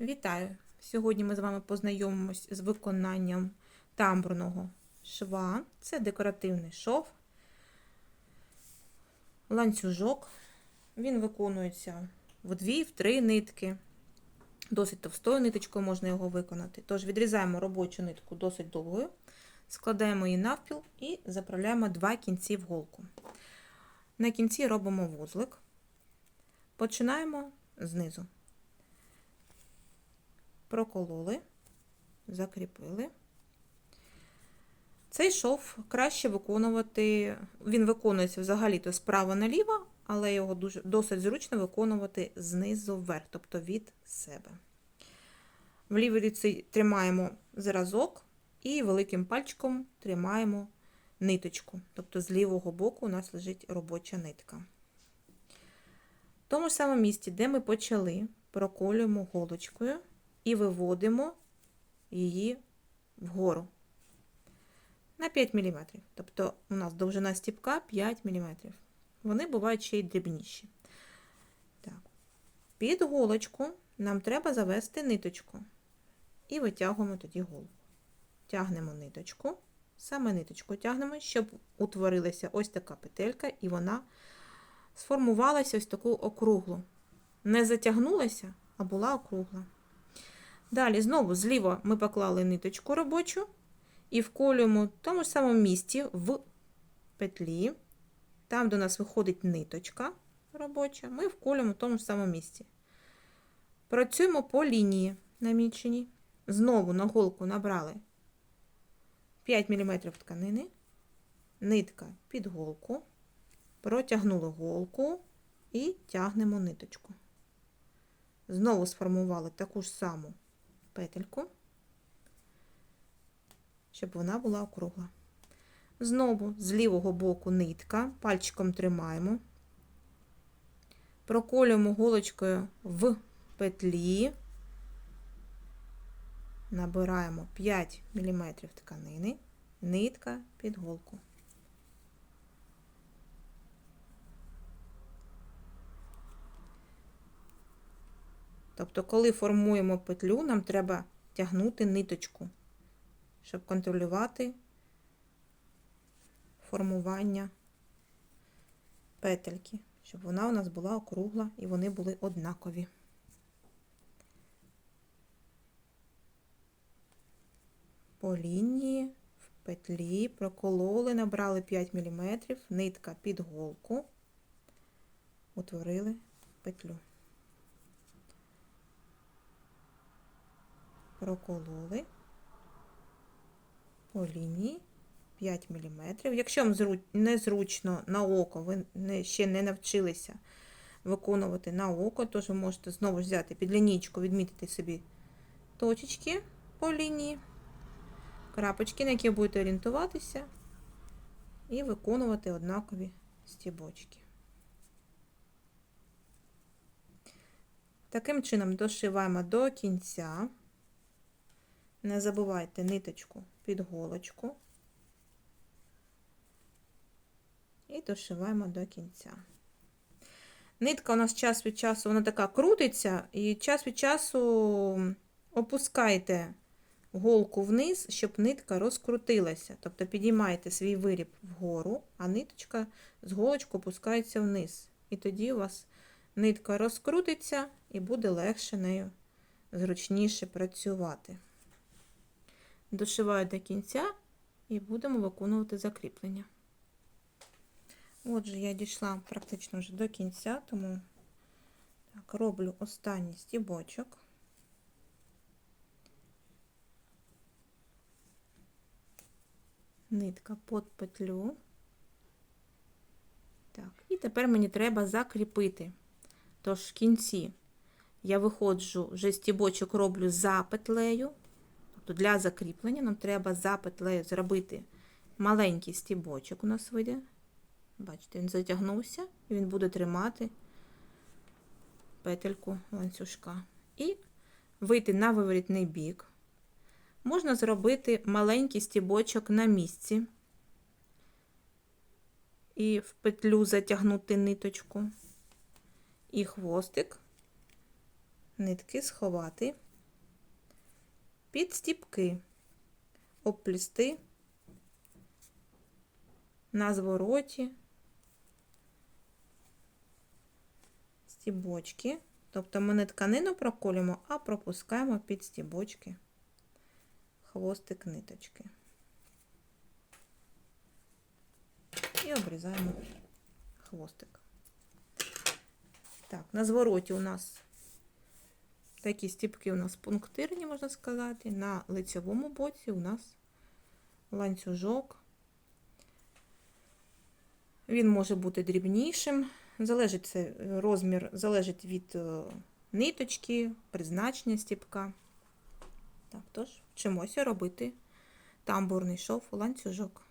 Вітаю! Сьогодні ми з вами познайомимось з виконанням тамбурного шва. Це декоративний шов, ланцюжок. Він виконується в дві, в три нитки. Досить товстою ниточкою можна його виконати. Тож відрізаємо робочу нитку досить довгою, складаємо її навпіл і заправляємо два кінці в голку. На кінці робимо вузлик. Починаємо знизу. Прокололи, закріпили. Цей шов краще виконувати, він виконується взагалі-то справа наліво, але його дуже, досить зручно виконувати знизу вверх, тобто від себе. В лівій руці тримаємо зразок і великим пальчиком тримаємо ниточку. Тобто з лівого боку у нас лежить робоча нитка. В тому ж самому місці, де ми почали, проколюємо голочкою і виводимо її вгору на 5 мм. Тобто у нас довжина стіпка 5 мм. Вони бувають ще й дрібніші. Так. Під голочку нам треба завести ниточку. І витягуємо тоді голку. Тягнемо ниточку, саме ниточку тягнемо, щоб утворилася ось така петелька, і вона сформувалася ось таку округлу. Не затягнулася, а була округла. Далі, знову зліва ми поклали ниточку робочу і вколюємо в тому ж самому місці в петлі. Там, де у нас виходить ниточка робоча, ми вколюємо в тому ж самому місці. Працюємо по лінії наміченій. Знову на голку набрали 5 мм тканини, нитка під голку, протягнули голку і тягнемо ниточку. Знову сформували таку ж саму петельку, щоб вона була округла. Знову з лівого боку нитка, пальчиком тримаємо, проколюємо голочкою в петлі, набираємо 5 мм тканини, нитка під голку. Тобто, коли формуємо петлю, нам треба тягнути ниточку, щоб контролювати формування петельки, щоб вона у нас була округла і вони були однакові. По лінії в петлі прокололи, набрали 5 мм, нитка під голку, утворили петлю. Прокололи по лінії 5 мм. Якщо вам незручно на око, ви ще не навчилися виконувати на око, то ви можете знову взяти під лінійку, відмітити собі точечки по лінії, крапочки, на які будете орієнтуватися, і виконувати однакові стібочки. Таким чином дошиваємо до кінця. Не забувайте ниточку під голочку і дошиваємо до кінця. Нитка у нас час від часу вона така крутиться, і час від часу опускайте голку вниз, щоб нитка розкрутилася. Тобто підіймаєте свій виріб вгору, а ниточка з голочку опускається вниз. І тоді у вас нитка розкрутиться і буде легше нею зручніше працювати. Дошиваю до кінця і будемо виконувати закріплення. Отже, я дійшла практично вже до кінця, тому так, роблю останній стібочок. Нитка під петлю. Так, і тепер мені треба закріпити. Тож в кінці я виходжу, вже стібочок роблю за петлею. Тобто для закріплення нам треба за петлею зробити маленький стібочок у нас вийде. Бачите, він затягнувся і він буде тримати петельку ланцюжка. І вийти на виворітний бік. Можна зробити маленький стібочок на місці і в петлю затягнути ниточку, і хвостик, нитки сховати під стіпки обплісти на звороті стібочки. Тобто ми не тканину проколюємо, а пропускаємо під стібочки хвостик ниточки. І обрізаємо хвостик. Так, на звороті у нас такі стіпки у нас пунктирні, можна сказати. На лицевому боці у нас ланцюжок. Він може бути дрібнішим. Залежить це розмір, залежить від е, ниточки, призначення стіпка. Так, тож вчимося робити тамбурний шов ланцюжок.